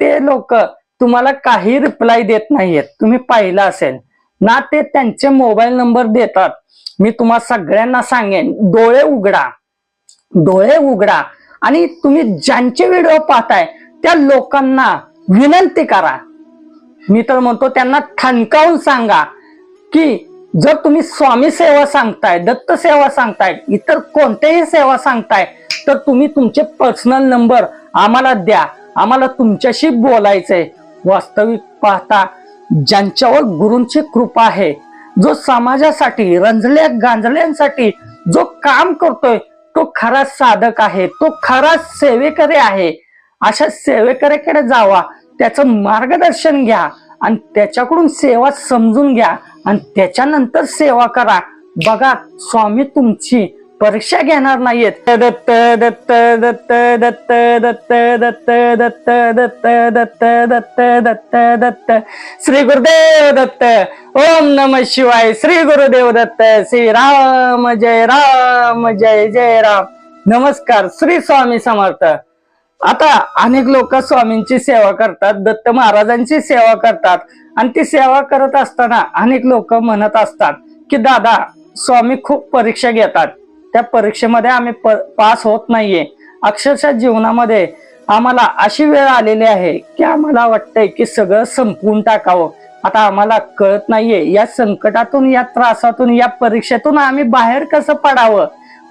ते लोक तुम्हाला काही रिप्लाय देत नाहीयेत. तुम्ही पाहिलं असेल. ना ते त्यांचे मोबाईल नंबर देतात. मी तुम्हा सगळ्यांना सांगेन डोळे उघडा. डोळे उघडा. आणि तुम्ही ज्यांचे व्हिडिओ पाहताय त्या लोकांना विनंती करा. मी तर म्हणतो त्यांना ठणकावून सांगा की जर तुम्ही स्वामी सेवा सांगताय दत्त सेवा सांगताय इतर कोणत्याही सेवा सांगताय तर तुम्ही तुमचे पर्सनल नंबर आम्हाला द्या. आम्हाला तुमच्याशी बोलायचंय. वास्तविक पाहता ज्यांच्यावर गुरूंची कृपा आहे जो समाजासाठी रंजल्या गांजल्यांसाठी जो काम करतोय तो खरा साधक आहे तो खरा सेवेकरी आहे. अशा सेवेकऱ्याकडे जावा त्याचं मार्गदर्शन घ्या आणि त्याच्याकडून सेवा समजून घ्या आणि त्याच्यानंतर सेवा करा. बघा स्वामी तुमची परीक्षा घेणार नाहीयेत. दत्त दत्त दत्त दत्त दत्त दत्त दत्त दत्त दत्त दत्त दत्त दत्त श्री गुरुदेव दत्त ओम नम शिवाय श्री गुरुदेव दत्त श्री राम जय राम जय जय राम. नमस्कार श्री स्वामी समर्थ. आता अनेक लोक स्वामींची सेवा करतात दत्त महाराजांची सेवा करतात. आणि ती सेवा करत असताना अनेक लोक म्हणत असतात की दादा स्वामी खूप परीक्षा घेतात. त्या परीक्षेमध्ये आम्ही पास होत नाहीये. अक्षरशः जीवनामध्ये आम्हाला अशी वेळ आलेली आहे की आम्हाला वाटतंय की सगळं संपवून टाकावं. आता आम्हाला कळत नाहीये. या संकटातून या त्रासातून या परीक्षेतून आम्ही बाहेर कसं पडावं?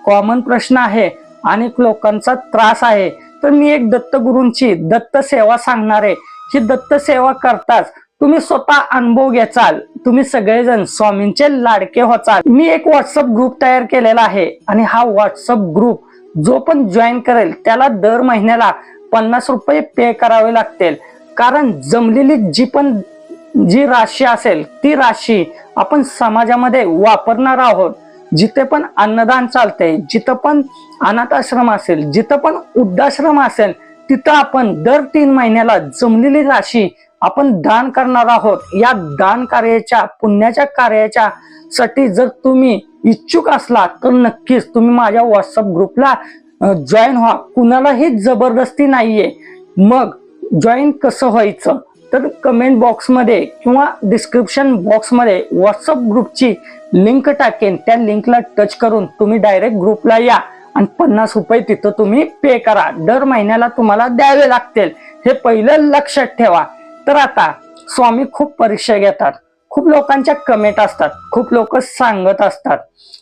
कॉमन प्रश्न आहे अनेक लोकांचा त्रास आहे. तर मी एक दत्तगुरूंची दत्त सेवा सांगणार. आहे ही दत्त सेवा करताच तुम्ही स्वतः अनुभव घ्याचाल. तुम्ही सगळेजण स्वामींचे लाडके होचाल मी एक व्हॉट्सअप ग्रुप तयार केलेला आहे आणि हा व्हॉट्सअप ग्रुप जो पण जॉईन करेल त्याला दर महिन्याला पन्नास रुपये पे करावे लागतील. कारण जमलेली जी पण जी राशी असेल ती राशी आपण समाजामध्ये वापरणार आहोत. जिथे पण अन्नदान चालते जिथं पण अनाथ आश्रम असेल जिथं पण वृद्धाश्रम असेल तिथं आपण दर तीन महिन्याला जमलेली राशी आपण दान करणार आहोत. या दान कार्याच्या पुण्याच्या कार्याच्या साठी जर तुम्ही इच्छुक असला तर नक्कीच तुम्ही माझ्या व्हॉट्सअप ग्रुपला जॉईन व्हा. कुणालाही जबरदस्ती नाहीये. मग जॉईन कसं व्हायचं? तर कमेंट बॉक्समध्ये किंवा डिस्क्रिप्शन बॉक्समध्ये व्हॉट्सअप ग्रुपची लिंक टाकेन. त्या लिंकला टच करून तुम्ही डायरेक्ट ग्रुपला या आणि पन्नास रुपये तिथं तुम्ही पे करा. दर महिन्याला तुम्हाला द्यावे लागतील. हे पहिलं लक्षात ठेवा. तर आता स्वामी खूप परीक्षा घेतात. खूप लोकांच्या कमेंट असतात. खूप लोक सांगत असतात.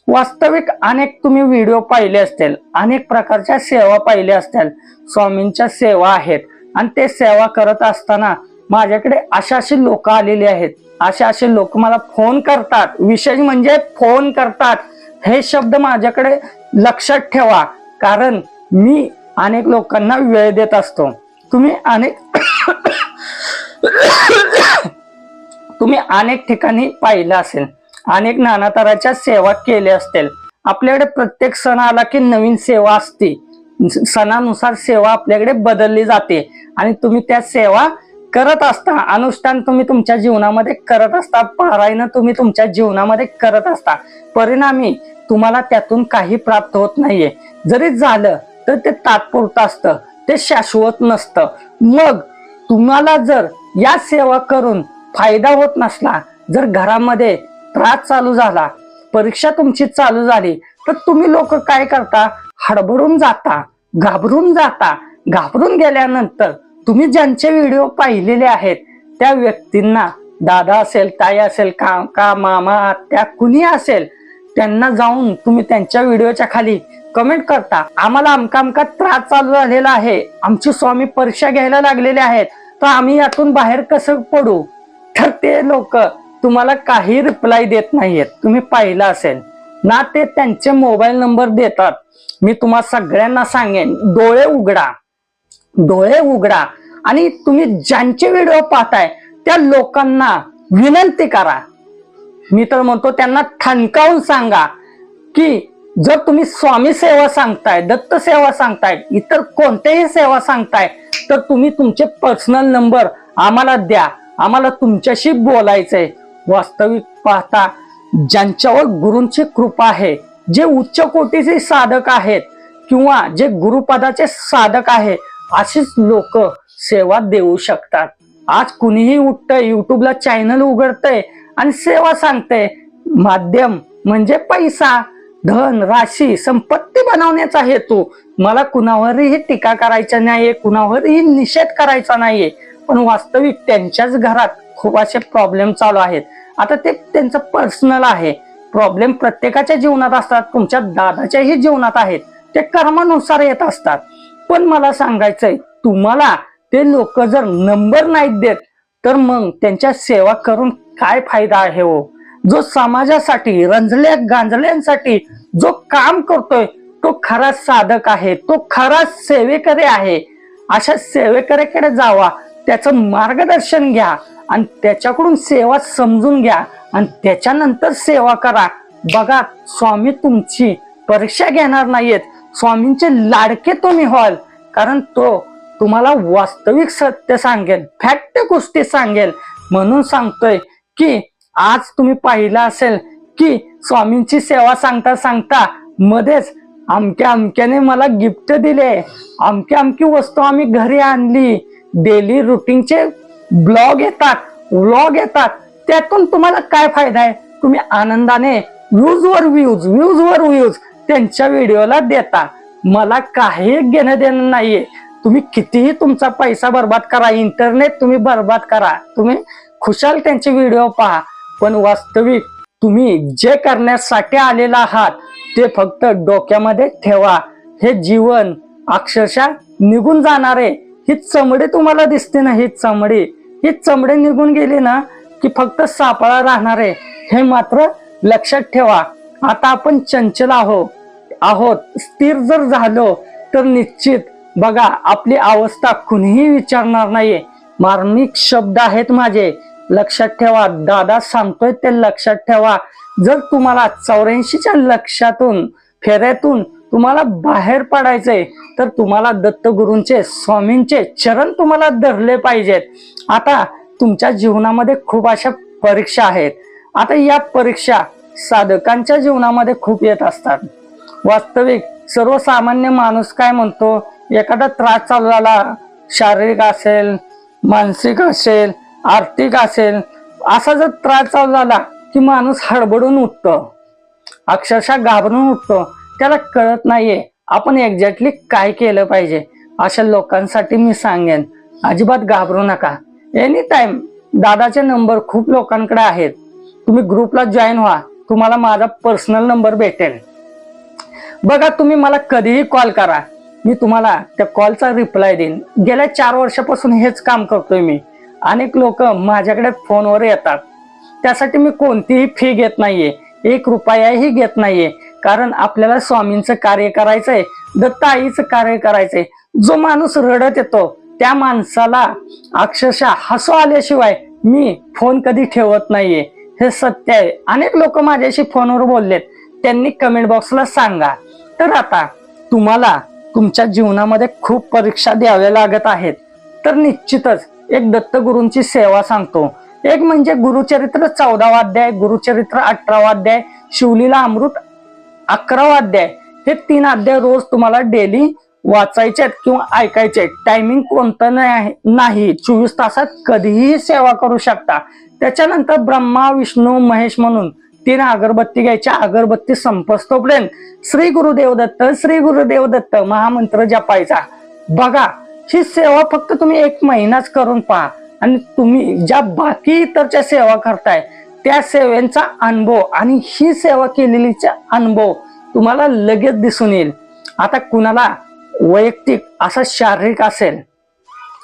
वास्तविक अनेक तुम्ही व्हिडिओ पाहिले असतील. अनेक प्रकारच्या सेवा पाहिल्या असतील. स्वामींच्या सेवा आहेत. आणि ते सेवा करत असताना माझ्याकडे अशा अशी लोक आलेली आहेत. अशा असे लोक मला फोन करतात. विशेष म्हणजे फोन करतात. हे शब्द माझ्याकडे लक्षात ठेवा. कारण मी अनेक लोकांना वेळ देत असतो. तुम्ही अनेक तुम्ही अनेक ठिकाणी पाहिलं असेल. अनेक नानाताराच्या सेवा केल्या असतील. आपल्याकडे प्रत्येक सण आला की नवीन सेवा असते. सणानुसार सेवा आपल्याकडे बदलली जाते. आणि तुम्ही त्या सेवा करत असता अनुष्ठान तुम्ही तुमच्या जीवनामध्ये करत असता पारायण तुम्ही तुमच्या जीवनामध्ये करत असता. परिणामी तुम्हाला त्यातून काही प्राप्त होत नाहीये. जरी झालं तर ते तात्पुरतं असतं. ते शाश्वत नसतं. मग तुम्हाला जर या सेवा करून फायदा होत नसला जर घरामध्ये त्रास चालू झाला परीक्षा तुमची चालू झाली तर तुम्ही लोक काय करता? हडबडून जाता घाबरून जाता. घाबरून गेल्यानंतर तुम्ही ज्यांचे व्हिडिओ पाहिलेले आहेत त्या व्यक्तींना दादा असेल ताई असेल का का मामा आत्या कुणी असेल त्यांना जाऊन तुम्ही त्यांच्या व्हिडिओच्या खाली कमेंट करता. आम्हाला अमका अमका त्रास चालू झालेला आहे. आमची स्वामी परीक्षा घ्यायला लागलेले आहेत. तर आम्ही यातून बाहेर कसं पडू? तर ते लोक तुम्हाला काही रिप्लाय देत नाहीयेत. तुम्ही पाहिलं असेल. ना ते त्यांचे मोबाईल नंबर देतात. मी तुम्हा सगळ्यांना सांगेन डोळे उघडा. डोळे उघडा. आणि तुम्ही ज्यांचे व्हिडिओ पाहताय त्या लोकांना विनंती करा. मी तर म्हणतो त्यांना ठणकावून सांगा की जर तुम्ही स्वामी सेवा सांगताय दत्त सेवा सांगताय इतर कोणत्याही सेवा सांगताय तर तुम्ही तुमचे पर्सनल नंबर आम्हाला द्या. आम्हाला तुमच्याशी बोलायचंय. वास्तविक पाहता ज्यांच्यावर गुरूंची कृपा आहे जे उच्च कोटीचे साधक आहेत किंवा जे गुरुपदाचे साधक आहे अशीच लोक सेवा देऊ शकतात. आज कुणीही उठतंय युट्यूबला चॅनल उघडतंय आणि सेवा सांगतंय माध्यम म्हणजे पैसा. धन राशी संपत्ती बनवण्याचा हेतू. मला कुणावरही टीका करायचा नाहीये कुणावरही निषेध करायचा नाहीये. पण वास्तविक त्यांच्याच घरात खूप असे प्रॉब्लेम चालू आहेत. आता ते त्यांचं पर्सनल आहे. प्रॉब्लेम प्रत्येकाच्या जीवनात असतात तुमच्या दादाच्याही जीवनात आहेत. ते कर्मानुसार येत असतात. पण मला सांगायचंय तुम्हाला ते लोक जर नंबर नाहीत देत तर मग त्यांच्या सेवा करून काय फायदा आहे हो? जो समाजासाठी रंजल्या गांजल्यांसाठी जो काम करतोय तो खरा साधक आहे तो खरा सेवेकरी आहे. अशा सेवेकऱ्याकडे जावा त्याचं मार्गदर्शन घ्या आणि त्याच्याकडून सेवा समजून घ्या आणि त्याच्यानंतर सेवा करा. बघा स्वामी तुमची परीक्षा घेणार नाहीयेत स्वामींचे लाडके तुम्ही व्हाल कारण तो तुम्हाला वास्तविक सत्य सांगेल फॅक्ट गोष्टी सांगेल. म्हणून सांगतोय की आज तुम्ही पाहिलं असेल की स्वामींची सेवा सांगता सांगता मध्येच अमक्या अमक्याने मला गिफ्ट दिले. अमक्या अमकी वस्तू आम्ही घरी आणली. डेली रुटीनचे ब्लॉग येतात व्लॉग येतात. त्यातून तुम्हाला काय फायदा आहे? तुम्ही आनंदाने व्ह्यूज वर व्ह्यूज व्ह्यूज वर व्ह्यूज त्यांच्या व्हिडिओला देता. मला काही घेणं देणं नाहीये. तुम्ही कितीही तुमचा पैसा बर्बाद करा इंटरनेट तुम्ही बर्बाद करा. तुम्ही खुशाल त्यांचे व्हिडिओ पहा. पण वास्तविक तुम्ही जे करण्यासाठी आलेला आहात ते फक्त डोक्यामध्ये ठेवा. हे जीवन अक्षरशः निघून जाणार. आहे ही चमडी तुम्हाला दिसते ना ही चमडी. ही चमडी निघून गेली ना की फक्त सापळा राहणार. आहे हे मात्र लक्षात ठेवा. आता आपण चंचल आहोत आहोत. स्थिर जर झालो तर निश्चित बघा आपली अवस्था कुणीही विचारणार नाही मार्मिक शब्द आहेत माझे. लक्षात ठेवा. दादा सांगतोय ते लक्षात ठेवा. जर तुम्हाला चौऱ्याऐंशीच्या लक्षातून फेऱ्यातून तुम्हाला बाहेर पडायचंय तर तुम्हाला दत्तगुरूंचे स्वामींचे चरण तुम्हाला धरले पाहिजेत. आता तुमच्या जीवनामध्ये खूप अशा परीक्षा आहेत. आता या परीक्षा साधकांच्या जीवनामध्ये खूप येत असतात. वास्तविक सर्वसामान्य माणूस काय म्हणतो? एखादा त्रास चालू झाला शारीरिक असेल मानसिक असेल आर्थिक असेल असा जर त्रास चालू झाला की माणूस हडबडून उठतो. अक्षरशः घाबरून उठतो. त्याला कळत नाहीये आपण एक्झॅक्टली काय केलं पाहिजे. अशा लोकांसाठी मी सांगेन अजिबात घाबरू नका. एनी टाइम दादाचे नंबर खूप लोकांकडे आहेत. तुम्ही ग्रुपला जॉईन व्हा. तुम्हाला माझा पर्सनल नंबर भेटेल. बघा तुम्ही मला कधीही कॉल करा. मी तुम्हाला त्या कॉलचा रिप्लाय देईन. गेल्या चार वर्षापासून हेच काम करतोय मी. अनेक लोक माझ्याकडे फोनवर येतात. त्यासाठी मी कोणतीही फी घेत नाहीये. एक रुपयाही घेत नाहीये. कारण आपल्याला स्वामींचं कार्य करायचंय दत्ताईचं कार्य करायचंय. जो माणूस रडत येतो त्या माणसाला अक्षरशः हसू आल्याशिवाय मी फोन कधी ठेवत नाहीये. हे सत्य आहे. अनेक लोक माझ्याशी फोनवर बोललेत. त्यांनी कमेंट बॉक्सला सांगा. तर आता तुम्हाला तुमच्या जीवनामध्ये खूप परीक्षा द्याव्या लागत आहेत. तर निश्चितच एक दत्तगुरूंची सेवा सांगतो. एक म्हणजे गुरुचरित्र चौदावा अध्याय गुरुचरित्र अठरावा अध्याय शिवलीला अमृत अकरावा अध्याय हे तीन अध्याय रोज तुम्हाला डेली वाचायचे आहेत किंवा ऐकायचे आहेत. टायमिंग कोणतं नाही नाही. चोवीस तासात कधीही सेवा करू शकता. त्याच्यानंतर ब्रह्मा विष्णू महेश म्हणून तीन अगरबत्ती घ्यायच्या. अगरबत्ती संपस्तोपर्यंत श्री गुरुदेव दत्त श्री गुरुदेव दत्त महामंत्र जपायचा. बघा ही सेवा फक्त तुम्ही एक महिनाच करून पहा. आणि तुम्ही ज्या बाकी इतरच्या सेवा करताय त्या सेवेचा अनुभव आणि ही सेवा केलेलीचा अनुभव तुम्हाला लगेच दिसून येईल. आता कुणाला वैयक्तिक असा शारीरिक असेल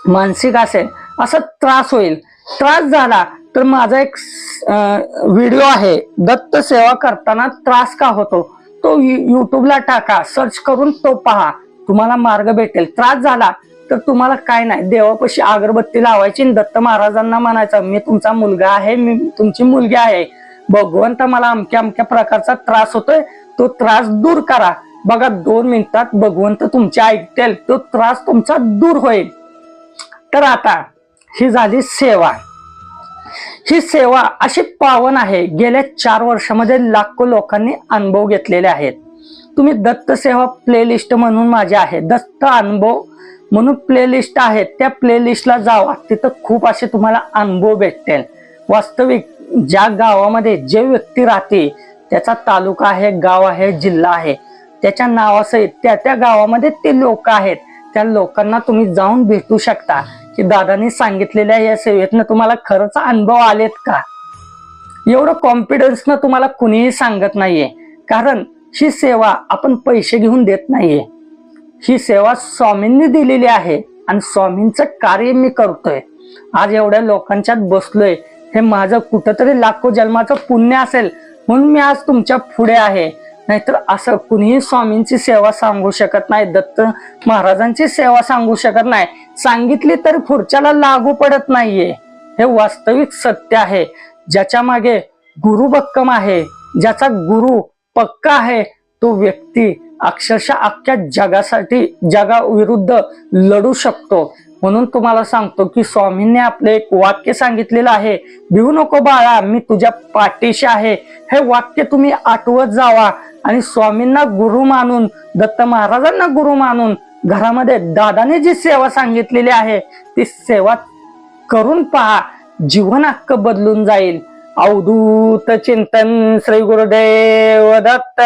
मानसिक असेल असा त्रास होईल. त्रास झाला तर माझा एक व्हिडिओ आहे दत्त सेवा करताना त्रास का होतो? तो यु- युट्यूबला टाका सर्च करून तो पहा. तुम्हाला मार्ग भेटेल. त्रास झाला तर तुम्हाला काय नाही. देवापाशी अगरबत्ती लावायची आणि दत्त महाराजांना म्हणायचं मी तुमचा मुलगा आहे मी तुमची मुलगी आहे. भगवंत मला अमक्या अमक्या प्रकारचा त्रास होतोय. तो त्रास दूर करा. बघा दोन मिनिटात भगवंत तुमचे ऐकतील. तो त्रास तुमचा दूर होईल. तर आता ही झाली सेवा. ही सेवा अशी पावन आहे. गेल्या चार वर्षामध्ये लाखो लोकांनी अनुभव घेतलेले आहेत. तुम्ही दत्त सेवा प्लेलिस्ट म्हणून माझे आहे. दत्त अनुभव म्हणून प्लेलिस्ट आहेत त्या प्लेलिस्टला जावा. तिथं खूप असे तुम्हाला अनुभव भेटतील. वास्तविक ज्या गावामध्ये जे व्यक्ती राहते त्याचा तालुका आहे गाव आहे जिल्हा आहे त्याच्या नावासहित त्या त्या गावामध्ये ते लोक आहेत. त्या लोकांना तुम्ही जाऊन भेटू शकता. की दादानी सांगितलेल्या या सेवेतनं तुम्हाला खरंच अनुभव आलेत का? एवढं कॉन्फिडन्सनं तुम्हाला कुणीही सांगत नाहीये. कारण ही सेवा आपण पैसे घेऊन देत नाहीये. ही सेवा स्वामींनी दिलेली आहे आणि स्वामींचं कार्य मी करतोय. आज एवढ्या लोकांच्यात बसलोय. हे माझं कुठंतरी लाखो जन्माचं पुण्य असेल म्हणून मी आज तुमच्यापुढे आहे. नाहीतर असं कुणीही स्वामींची सेवा सांगू शकत नाही दत्त महाराजांची सेवा सांगू शकत नाही. सांगितली तर पुढच्याला लागू पडत नाहीये. हे वास्तविक सत्य आहे. ज्याच्या मागे गुरु भक्कम आहे ज्याचा गुरु पक्का आहे तो व्यक्ती अक्षरशः अख्ख्या जगासाठी जगाविरुद्ध लढू शकतो. म्हणून तुम्हाला सांगतो की स्वामींनी आपले एक वाक्य सांगितलेलं आहे भिवू नको बाळा मी तुझ्या पाठीशी आहे. हे वाक्य तुम्ही आठवत जावा आणि स्वामींना गुरु मानून दत्त महाराजांना गुरु मानून घरामध्ये दादाने जी सेवा सांगितलेली आहे ती सेवा करून पहा. जीवन हक्क बदलून जाईल. अवधूत चिंतन श्री गुरुदेव दत्त.